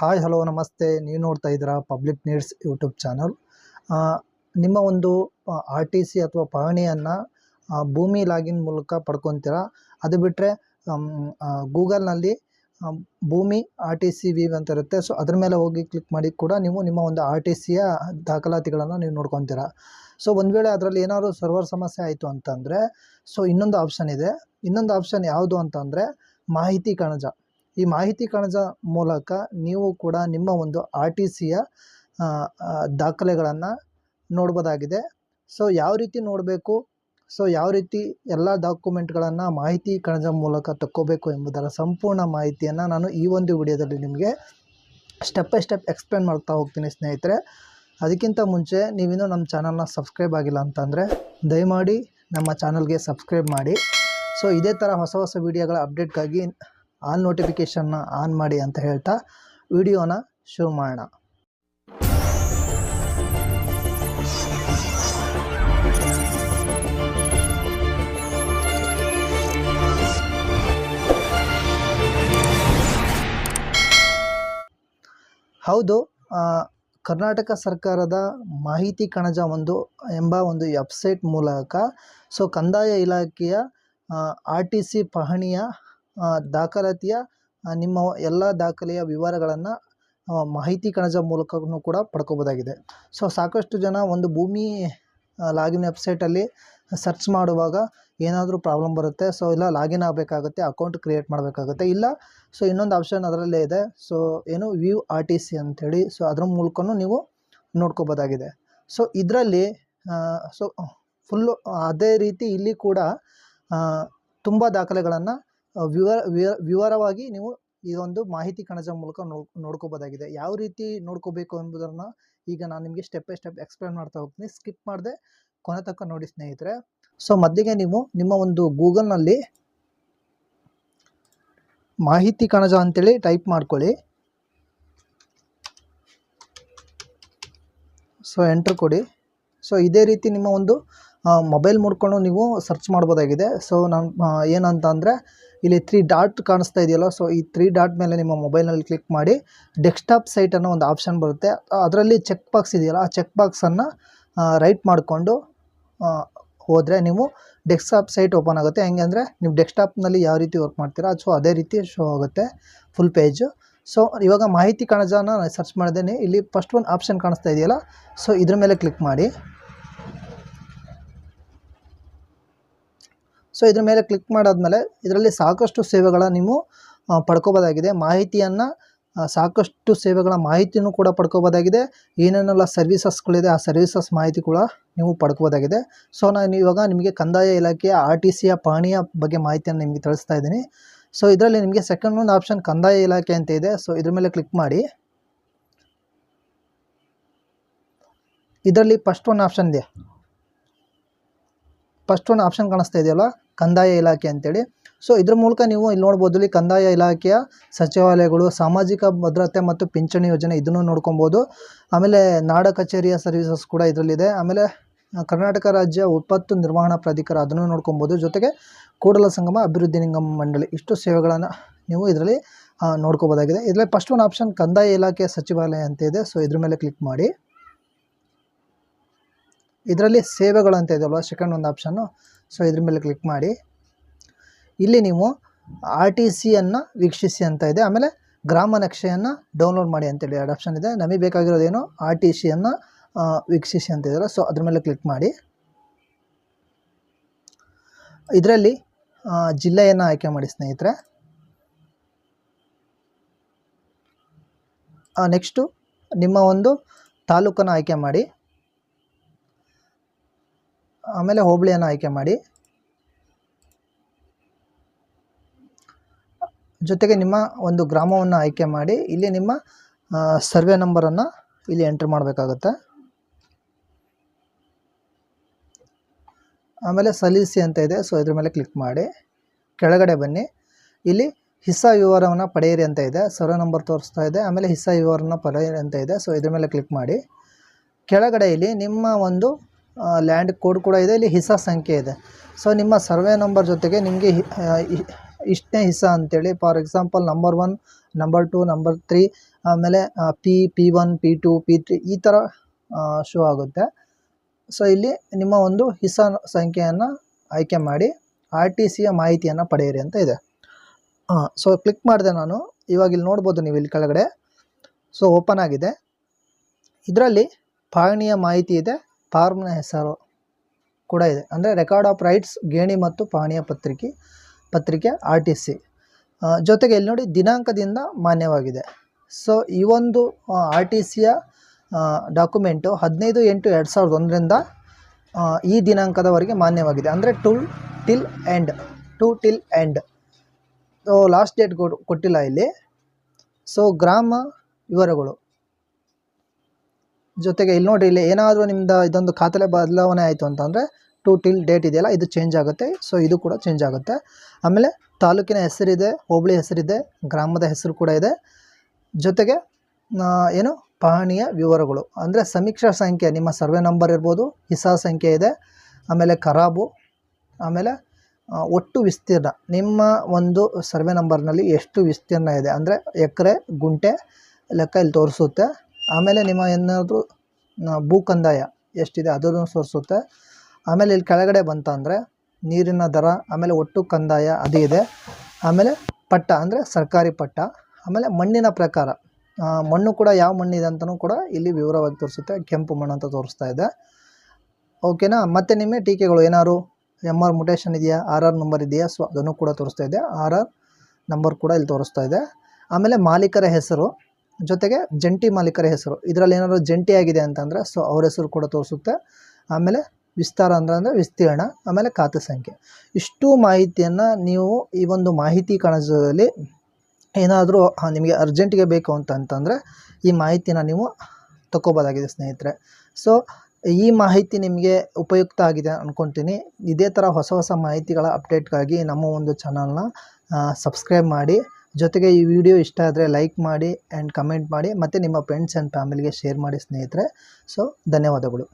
Hi hello ನಮಸ್ತೆ. ನೀವು ನೋಡ್ತಾ ಇದ್ದೀರಾ ಪಬ್ಲಿಕ್ ನೀಡ್ಸ್ ಯೂಟ್ಯೂಬ್ ಚಾನಲ್ ನಿಮ್ಮ ಒಂದು ಆರ್ ಟಿ ಸಿ ಅಥವಾ ಪಹಣಿಯನ್ನು ಭೂಮಿ ಲಾಗಿನ್ ಮೂಲಕ ಪಡ್ಕೊತೀರಾ? ಅದು ಬಿಟ್ಟರೆ ಗೂಗಲ್ನಲ್ಲಿ ಭೂಮಿ ಆರ್ ಟಿ ಸಿ ವಿ ಅಂತ ಇರುತ್ತೆ. ಸೊ ಅದ್ರ ಮೇಲೆ ಹೋಗಿ ಕ್ಲಿಕ್ ಮಾಡಿ ಕೂಡ ನೀವು ನಿಮ್ಮ ಒಂದು ಆರ್ ಟಿ ಸಿಯ ದಾಖಲಾತಿಗಳನ್ನು ನೀವು ನೋಡ್ಕೊತೀರಾ. ಸೊ ಒಂದು ವೇಳೆ ಅದರಲ್ಲಿ ಏನಾದರೂ ಸರ್ವರ್ ಸಮಸ್ಯೆ ಆಯಿತು ಅಂತಂದರೆ ಸೊ ಇನ್ನೊಂದು ಆಪ್ಷನ್ ಇದೆ. ಇನ್ನೊಂದು ಆಪ್ಷನ್ ಯಾವುದು ಅಂತಂದರೆ, ಮಾಹಿತಿ ಕಣಜ. ಈ ಮಾಹಿತಿ ಕಣಜ ಮೂಲಕ ನೀವು ಕೂಡ ನಿಮ್ಮ ಒಂದು ಆರ್ ಟಿ ಸಿಯ ದಾಖಲೆಗಳನ್ನು ನೋಡ್ಬೋದಾಗಿದೆ. ಸೊ, ಯಾವ ರೀತಿ ನೋಡಬೇಕು? ಸೊ, ಯಾವ ರೀತಿ ಎಲ್ಲ ಡಾಕ್ಯುಮೆಂಟ್ಗಳನ್ನು ಮಾಹಿತಿ ಕಣಜ ಮೂಲಕ ತಕ್ಕೋಬೇಕು ಎಂಬುದರ ಸಂಪೂರ್ಣ ಮಾಹಿತಿಯನ್ನು ನಾನು ಈ ಒಂದು ವಿಡಿಯೋದಲ್ಲಿ ನಿಮಗೆ ಸ್ಟೆಪ್ ಬೈ ಸ್ಟೆಪ್ ಎಕ್ಸ್ಪ್ಲೇನ್ ಮಾಡ್ತಾ ಹೋಗ್ತೀನಿ ಸ್ನೇಹಿತರೆ. ಅದಕ್ಕಿಂತ ಮುಂಚೆ ನೀವಿನ್ನೂ ನಮ್ಮ ಚಾನಲ್ನ ಸಬ್ಸ್ಕ್ರೈಬ್ ಆಗಿಲ್ಲ ಅಂತಂದರೆ ದಯಮಾಡಿ ನಮ್ಮ ಚಾನಲ್ಗೆ ಸಬ್ಸ್ಕ್ರೈಬ್ ಮಾಡಿ. ಸೊ, ಇದೇ ಥರ ಹೊಸ ಹೊಸ ವೀಡಿಯೋಗಳ ಅಪ್ಡೇಟ್ಗಾಗಿ ಆಲ್ ನೋಟಿಫಿಕೇಷನ್ನ ಆನ್ ಮಾಡಿ ಅಂತ ಹೇಳ್ತಾ ವಿಡಿಯೋನ ಶುರು ಮಾಡೋಣ. ಹೌದು ಕರ್ನಾಟಕ ಸರ್ಕಾರದ ಮಾಹಿತಿ ಕಣಜ ಒಂದು ಎಂಬ ಒಂದು ವೆಬ್ಸೈಟ್ ಮೂಲಕ ಸೊ ಕಂದಾಯ ಇಲಾಖೆಯ ಆರ್ ಟಿ ಸಿ ಪಹಣಿಯ ದಾಖಲಾತಿಯ ನಿಮ್ಮ ಎಲ್ಲ ದಾಖಲೆಯ ವಿವರಗಳನ್ನು ಮಾಹಿತಿ ಕಣಜ ಮೂಲಕವೂ ಕೂಡ ಪಡ್ಕೋಬೋದಾಗಿದೆ. ಸೊ, ಸಾಕಷ್ಟು ಜನ ಒಂದು ಭೂಮಿ ಲಾಗಿನ್ ವೆಬ್ಸೈಟಲ್ಲಿ ಸರ್ಚ್ ಮಾಡುವಾಗ ಏನಾದರೂ ಪ್ರಾಬ್ಲಮ್ ಬರುತ್ತೆ. ಸೊ, ಇಲ್ಲ ಲಾಗಿನ್ ಆಗಬೇಕಾಗುತ್ತೆ, ಅಕೌಂಟ್ ಕ್ರಿಯೇಟ್ ಮಾಡಬೇಕಾಗುತ್ತೆ, ಇಲ್ಲ. ಸೊ, ಇನ್ನೊಂದು ಆಪ್ಷನ್ ಅದರಲ್ಲೇ ಇದೆ. ಸೊ, ಏನು ವ್ಯೂ ಆರ್ ಟಿ ಸಿ ಅಂಥೇಳಿ ಸೊ ಅದ್ರ ಮೂಲಕನೂ ನೀವು ನೋಡ್ಕೋಬೋದಾಗಿದೆ. ಸೊ, ಇದರಲ್ಲಿ ಸೊ, ಫುಲ್ಲು ಅದೇ ರೀತಿ ಇಲ್ಲಿ ಕೂಡ ತುಂಬ ದಾಖಲೆಗಳನ್ನು ವಿವರ ವಿವ- ವಿವರವಾಗಿ ನೀವು ಈ ಒಂದು ಮಾಹಿತಿ ಕಣಜ ಮೂಲಕ ನೋಡ್ಕೋಬೋದಾಗಿದೆ. ಯಾವ ರೀತಿ ನೋಡ್ಕೋಬೇಕು ಎಂಬುದನ್ನು ಈಗ ನಾನು ನಿಮಗೆ ಸ್ಟೆಪ್ ಬೈ ಸ್ಟೆಪ್ ಎಕ್ಸ್ಪ್ಲೇನ್ ಮಾಡ್ತಾ ಹೋಗ್ತೀನಿ. ಸ್ಕಿಪ್ ಮಾಡದೆ. ಕೊನೆ ತನಕ ನೋಡಿ ಸ್ನೇಹಿತರೆ. ಸೊ ಮೊದಲಿಗೆ ನೀವು ನಿಮ್ಮ ಒಂದು ಗೂಗಲ್ನಲ್ಲಿ ಮಾಹಿತಿ ಕಣಜ ಅಂತೇಳಿ ಟೈಪ್ ಮಾಡ್ಕೊಳ್ಳಿ. ಸೊ ಎಂಟ್ರ್ ಕೊಡಿ. ಸೊ ಇದೇ ರೀತಿ ನಿಮ್ಮ ಒಂದು ಮೊಬೈಲ್ ಮುಡ್ಕೊಂಡು ನೀವು ಸರ್ಚ್ ಮಾಡ್ಬೋದಾಗಿದೆ. ಸೊ ನಾನು ಏನಂತ ಅಂದರೆ ಇಲ್ಲಿ ತ್ರೀ ಡಾಟ್ ಕಾಣಿಸ್ತಾ ಇದೆಯಲ್ಲ ಸೊ ಈ ತ್ರೀ ಡಾಟ್ ಮೇಲೆ ನಿಮ್ಮ ಮೊಬೈಲ್ನಲ್ಲಿ ಕ್ಲಿಕ್ ಮಾಡಿ ಡೆಸ್ಕ್ಟಾಪ್ ಸೈಟ್ ಅನ್ನೋ ಒಂದು ಆಪ್ಷನ್ ಬರುತ್ತೆ. ಅದರಲ್ಲಿ ಚೆಕ್ ಬಾಕ್ಸ್ ಇದೆಯಲ್ಲ, ಆ ಚೆಕ್ ಬಾಕ್ಸನ್ನು ರೈಟ್ ಮಾಡಿಕೊಂಡು ಹೋದರೆ ನೀವು ಡೆಸ್ಕ್ಟಾಪ್ ಸೈಟ್ ಓಪನ್ ಆಗುತ್ತೆ. ಹೆಂಗೆ ಅಂದರೆ ನೀವು ಡೆಸ್ಕ್ಟಾಪ್ನಲ್ಲಿ ಯಾವ ರೀತಿ ವರ್ಕ್ ಮಾಡ್ತೀರಾ ಸೊ ಅದೇ ರೀತಿ ಶೋ ಆಗುತ್ತೆ ಫುಲ್ ಪೇಜು ಸೊ ಇವಾಗ ಮಾಹಿತಿ ಕಣಜನ ಸರ್ಚ್ ಮಾಡಿದ್ದೇನೆ. ಇಲ್ಲಿ ಫಸ್ಟ್ ಒಂದು ಆಪ್ಷನ್ ಕಾಣಿಸ್ತಾ ಇದೆಯಲ್ಲ ಸೊ ಇದ್ರ ಮೇಲೆ ಕ್ಲಿಕ್ ಮಾಡಿ. ಸೊ ಇದ್ರ ಮೇಲೆ ಕ್ಲಿಕ್ ಮಾಡಾದ್ಮೇಲೆ ಇದರಲ್ಲಿ ಸಾಕಷ್ಟು ಸೇವೆಗಳ ನೀವು ಪಡ್ಕೋಬೋದಾಗಿದೆ. ಮಾಹಿತಿಯನ್ನು ಸಾಕಷ್ಟು ಸೇವೆಗಳ ಮಾಹಿತಿನೂ ಕೂಡ ಪಡ್ಕೋಬೋದಾಗಿದೆ. ಏನೇನೆಲ್ಲ ಸರ್ವಿಸಸ್ಗಳಿದೆ ಆ ಸರ್ವಿಸಸ್ ಮಾಹಿತಿ ಕೂಡ ನೀವು ಪಡ್ಕೋಬೋದಾಗಿದೆ. ಸೊ ನಾನು ಇವಾಗ ನಿಮಗೆ ಕಂದಾಯ ಇಲಾಖೆಯ ಆರ್ ಟಿ ಸಿಯ ಪಹಣಿಯ ಬಗ್ಗೆ ಮಾಹಿತಿಯನ್ನು ನಿಮಗೆ ತಿಳಿಸ್ತಾ ಇದ್ದೀನಿ. ಸೊ ಇದರಲ್ಲಿ ನಿಮಗೆ ಸೆಕೆಂಡ್ ಒಂದು ಆಪ್ಷನ್ ಕಂದಾಯ ಇಲಾಖೆ ಅಂತ ಇದೆ. ಸೊ ಇದ್ರ ಮೇಲೆ ಕ್ಲಿಕ್ ಮಾಡಿ. ಇದರಲ್ಲಿ ಫಸ್ಟ್ ಒಂದು ಆಪ್ಷನ್ ಇದೆ. ಫಸ್ಟ್ ಒಂದು ಆಪ್ಷನ್ ಕಾಣಿಸ್ತಾ ಇದೆಯಲ್ಲ? ಕಂದಾಯ ಇಲಾಖೆ ಅಂತೇಳಿ. ಸೊ ಇದ್ರ ಮೂಲಕ ನೀವು ಇಲ್ಲಿ ನೋಡ್ಬೋದು, ಇಲ್ಲಿ ಕಂದಾಯ ಇಲಾಖೆಯ ಸಚಿವಾಲಯಗಳು, ಸಾಮಾಜಿಕ ಭದ್ರತೆ ಮತ್ತು ಪಿಂಚಣಿ ಯೋಜನೆ ಇದನ್ನು ನೋಡ್ಕೊಬೋದು. ಆಮೇಲೆ ನಾಡ ಕಚೇರಿಯ ಸರ್ವಿಸಸ್ ಕೂಡ ಇದರಲ್ಲಿದೆ. ಆಮೇಲೆ ಕರ್ನಾಟಕ ರಾಜ್ಯ ವಿಪತ್ತು ನಿರ್ವಹಣಾ ಪ್ರಾಧಿಕಾರ ಅದನ್ನು ನೋಡ್ಕೊಬೋದು. ಜೊತೆಗೆ ಕೂಡಲ ಸಂಗಮ ಅಭಿವೃದ್ಧಿ ನಿಗಮ ಮಂಡಳಿ, ಇಷ್ಟು ಸೇವೆಗಳನ್ನು ನೀವು ಇದರಲ್ಲಿ ನೋಡ್ಕೋಬೋದಾಗಿದೆ. ಇದರಲ್ಲಿ ಫಸ್ಟ್ ಒಂದು ಆಪ್ಷನ್ ಕಂದಾಯ ಇಲಾಖೆಯ ಸಚಿವಾಲಯ ಅಂತ ಇದೆ. ಸೊ ಇದ್ರ ಮೇಲೆ ಕ್ಲಿಕ್ ಮಾಡಿ. ಇದರಲ್ಲಿ ಸೇವೆಗಳು ಅಂತ ಇದೆಯಲ್ವ? ಸೆಕೆಂಡ್ ಒಂದು ಆಪ್ಷನ್ನು ಸೊ ಇದ್ರ ಮೇಲೆ ಕ್ಲಿಕ್ ಮಾಡಿ. ಇಲ್ಲಿ ನೀವು ಆರ್ ಟಿ ಸಿಯನ್ನು ವೀಕ್ಷಿಸಿ ಅಂತ ಇದೆ. ಆಮೇಲೆ ಗ್ರಾಮ ನಕ್ಷೆಯನ್ನು ಡೌನ್ಲೋಡ್ ಮಾಡಿ ಅಂತೇಳಿ ಎರಡು ಆಪ್ಷನ್ ಇದೆ. ನಮಗೆ ಬೇಕಾಗಿರೋದೇನು? ಆರ್ ಟಿ ಸಿಯನ್ನು ವೀಕ್ಷಿಸಿ ಅಂತ ಇದೆಯಲ್ಲ. ಸೊ ಅದ್ರ ಮೇಲೆ ಕ್ಲಿಕ್ ಮಾಡಿ. ಇದರಲ್ಲಿ ಜಿಲ್ಲೆಯನ್ನು ಆಯ್ಕೆ ಮಾಡಿ ಸ್ನೇಹಿತರೆ. ನೆಕ್ಸ್ಟು ನಿಮ್ಮ ಒಂದು ತಾಲೂಕನ್ನು ಆಯ್ಕೆ ಮಾಡಿ. ಆಮೇಲೆ ಹೋಬಳಿಯನ್ನು ಆಯ್ಕೆ ಮಾಡಿ. ಜೊತೆಗೆ ನಿಮ್ಮ ಒಂದು ಗ್ರಾಮವನ್ನು ಆಯ್ಕೆ ಮಾಡಿ, ಇಲ್ಲಿ ನಿಮ್ಮ ಸರ್ವೆ ನಂಬರನ್ನು ಇಲ್ಲಿ ಎಂಟ್ರ್ ಮಾಡಬೇಕಾಗುತ್ತೆ. ಆಮೇಲೆ ಸಲ್ಲಿಸಿ ಅಂತ ಇದೆ, ಸೊ ಇದ್ರ ಮೇಲೆ ಕ್ಲಿಕ್ ಮಾಡಿ. ಕೆಳಗಡೆ ಬನ್ನಿ. ಇಲ್ಲಿ ಹಿಸ್ಸಾ ವಿವರವನ್ನು ಪಡೆಯಿರಿ ಅಂತ ಇದೆ, ಸರ್ವೆ ನಂಬರ್ ತೋರಿಸ್ತಾ ಇದೆ, ಆಮೇಲೆ ಹಿಸ್ಸಾ ವಿವರನ ಪಡೆಯಿರಿ ಅಂತ ಇದೆ, ಸೊ ಇದ್ರ ಮೇಲೆ ಕ್ಲಿಕ್ ಮಾಡಿ. ಕೆಳಗಡೆ ಇಲ್ಲಿ ನಿಮ್ಮ ಒಂದು ಲ್ಯಾಂಡ್ ಕೋಡ್ ಕೂಡ ಇದೆ, ಇಲ್ಲಿ ಹಿಸಾ ಸಂಖ್ಯೆ ಇದೆ. ಸೊ ನಿಮ್ಮ ಸರ್ವೆ ನಂಬರ್ ಜೊತೆಗೆ ನಿಮಗೆ ಇಷ್ಟನೇ ಹಿಸಾ ಅಂತೇಳಿ for example number one number two number three ಆಮೇಲೆ P P one P two P three ಈ ಥರ ಶೋ ಆಗುತ್ತೆ. ಸೊ ಇಲ್ಲಿ ನಿಮ್ಮ ಒಂದು ಹಿಸ ಸಂಖ್ಯೆಯನ್ನು ಆಯ್ಕೆ ಮಾಡಿ ಆರ್ ಟಿ ಸಿಯ ಮಾಹಿತಿಯನ್ನು ಪಡೆಯಿರಿ ಅಂತ ಇದೆ. ಹಾಂ ಸೊ ಕ್ಲಿಕ್ ಮಾಡಿದೆ ನಾನು. ಇವಾಗ ಇಲ್ಲಿ ನೋಡ್ಬೋದು ನೀವು ಇಲ್ಲಿ ಕೆಳಗಡೆ. ಸೊ ಓಪನ್ ಆಗಿದೆ. ಇದರಲ್ಲಿ ಪಾಣಿಯ ಮಾಹಿತಿ ಇದೆ. ಫಾರ್ಮ್ನ ಹೆಸರು ಕೂಡ ಇದೆ. ಅಂದರೆ ರೆಕಾರ್ಡ್ ಆಫ್ ರೈಟ್ಸ್, ಗೇಣಿ ಮತ್ತು ಪಹಣಿಯ ಪತ್ರಿಕೆ ಪತ್ರಿಕೆ ಆರ್ ಟಿ ಸಿ ಜೊತೆಗೆ ಇಲ್ಲಿ ನೋಡಿ ದಿನಾಂಕದಿಂದ ಮಾನ್ಯವಾಗಿದೆ. ಸೊ ಈ ಒಂದು ಆರ್ ಟಿ ಸಿಯ ಡಾಕ್ಯುಮೆಂಟು ಹದಿನೈದು ಎಂಟು ಎರಡು ಸಾವಿರದ ಒಂದರಿಂದ ಈ ದಿನಾಂಕದವರೆಗೆ ಮಾನ್ಯವಾಗಿದೆ. ಅಂದರೆ to till end to till end so last date ಕೊಟ್ಟಿಲ್ಲ ಇಲ್ಲಿ. ಸೊ ಗ್ರಾಮ ವಿವರಗಳು. ಜೊತೆಗೆ ಇಲ್ಲಿ ನೋಡಿ, ಇಲ್ಲಿ ಏನಾದರೂ ನಿಮ್ದು ಇದೊಂದು ಖಾತೆಲೆ ಬದಲಾವಣೆ ಆಯಿತು ಅಂತಂದರೆ ಟು ಟಿಲ್ ಡೇಟ್ ಇದೆಯಲ್ಲ, ಇದು ಚೇಂಜ್ ಆಗುತ್ತೆ. ಸೊ ಇದು ಕೂಡ ಚೇಂಜ್ ಆಗುತ್ತೆ. ಆಮೇಲೆ ತಾಲೂಕಿನ ಹೆಸರಿದೆ, ಹೋಬಳಿ ಹೆಸರಿದೆ, ಗ್ರಾಮದ ಹೆಸರು ಕೂಡ ಇದೆ. ಜೊತೆಗೆ ಏನು? ಪಹಣಿಯ ವಿವರಗಳು. ಅಂದರೆ ಸಮೀಕ್ಷಾ ಸಂಖ್ಯೆ, ನಿಮ್ಮ ಸರ್ವೆ ನಂಬರ್ ಇರ್ಬೋದು ಹಿಸಾ ಸಂಖ್ಯೆ ಇದೆ. ಆಮೇಲೆ ಖರಾಬು ಆಮೇಲೆ ಒಟ್ಟು ವಿಸ್ತೀರ್ಣ. ನಿಮ್ಮ ಒಂದು ಸರ್ವೆ ನಂಬರ್ನಲ್ಲಿ ಎಷ್ಟು ವಿಸ್ತೀರ್ಣ ಇದೆ? ಅಂದರೆ ಎಕರೆ, ಗುಂಟೆ ಲೆಕ್ಕ ಇಲ್ಲಿ ತೋರಿಸುತ್ತೆ. ಆಮೇಲೆ ನಿಮ್ಮ ಏನಾದರೂ ಭೂ ಕಂದಾಯ ಎಷ್ಟಿದೆ ಅದನ್ನು ತೋರಿಸುತ್ತೆ ಆಮೇಲೆ ಇಲ್ಲಿ ಕೆಳಗಡೆ ಬಂತಂದರೆ ನೀರಿನ ದರ, ಆಮೇಲೆ ಒಟ್ಟು ಕಂದಾಯ ಅದು ಇದೆ. ಆಮೇಲೆ ಪಟ್ಟ ಅಂದರೆ ಸರ್ಕಾರಿ ಪಟ್ಟ. ಆಮೇಲೆ ಮಣ್ಣಿನ ಪ್ರಕಾರ ಮಣ್ಣು ಕೂಡ ಯಾವ ಮಣ್ಣಿದೆ ಅಂತಲೂ ಕೂಡ ಇಲ್ಲಿ ವಿವರವಾಗಿ ತೋರಿಸುತ್ತೆ, ಕೆಂಪು ಮಣ್ಣು ಅಂತ ತೋರಿಸ್ತಾ ಇದೆ. ಓಕೆನಾ ಮತ್ತು ನಿಮಗೆ ಟೀಕೆಗಳು ಏನಾದ್ರು ಎಂ ಆರ್ ಮುಟೇಷನ್ ಇದೆಯಾ ಆರ್ ಆರ್ ನಂಬರ್ ಇದೆಯಾ ಸೊ ಅದನ್ನು ಕೂಡ ತೋರಿಸ್ತಾ ಇದೆ. ಆರ್ ಆರ್ ನಂಬರ್ ಕೂಡ ಇಲ್ಲಿ ತೋರಿಸ್ತಾ ಇದೆ. ಆಮೇಲೆ ಮಾಲೀಕರ ಹೆಸರು ಜೊತೆಗೆ ಜಂಟಿ ಮಾಲೀಕರ ಹೆಸರು. ಇದರಲ್ಲಿ ಏನಾದರೂ ಜಂಟಿ ಆಗಿದೆ ಅಂತಂದರೆ ಸೊ ಅವ್ರ ಹೆಸರು ಕೂಡ ತೋರಿಸುತ್ತೆ. ಆಮೇಲೆ ವಿಸ್ತಾರ ಅಂದ್ರೆ ಅಂದರೆ ವಿಸ್ತೀರ್ಣ, ಆಮೇಲೆ ಖಾತೆ ಸಂಖ್ಯೆ. ಇಷ್ಟು ಮಾಹಿತಿಯನ್ನು ನೀವು ಈ ಒಂದು ಮಾಹಿತಿ ಕಣಜದಲ್ಲಿ ಏನಾದರೂ ನಿಮಗೆ ಅರ್ಜೆಂಟಿಗೆ ಬೇಕು ಅಂತ ಅಂತಂದರೆ ಈ ಮಾಹಿತಿನ ನೀವು ತಗೋಬೋದಾಗಿದೆ ಸ್ನೇಹಿತರೆ. ಸೊ, ಈ ಮಾಹಿತಿ ನಿಮಗೆ ಉಪಯುಕ್ತ ಆಗಿದೆ ಅಂದ್ಕೊತೀನಿ ಇದೇ ಥರ ಹೊಸ ಹೊಸ ಮಾಹಿತಿಗಳ ಅಪ್ಡೇಟ್ಗಾಗಿ ನಮ್ಮ ಒಂದು ಚಾನಲ್ನ ಸಬ್ಸ್ಕ್ರೈಬ್ ಮಾಡಿ. ಜೊತೆಗೆ ಈ ವಿಡಿಯೋ ಇಷ್ಟ ಆದರೆ ಲೈಕ್ ಮಾಡಿ ಆ್ಯಂಡ್ ಕಮೆಂಟ್ ಮಾಡಿ ಮತ್ತು ನಿಮ್ಮ ಫ್ರೆಂಡ್ಸ್ ಆ್ಯಂಡ್ ಫ್ಯಾಮಿಲಿಗೆ ಶೇರ್ ಮಾಡಿ ಸ್ನೇಹಿತರೆ ಸೊ ಧನ್ಯವಾದಗಳು.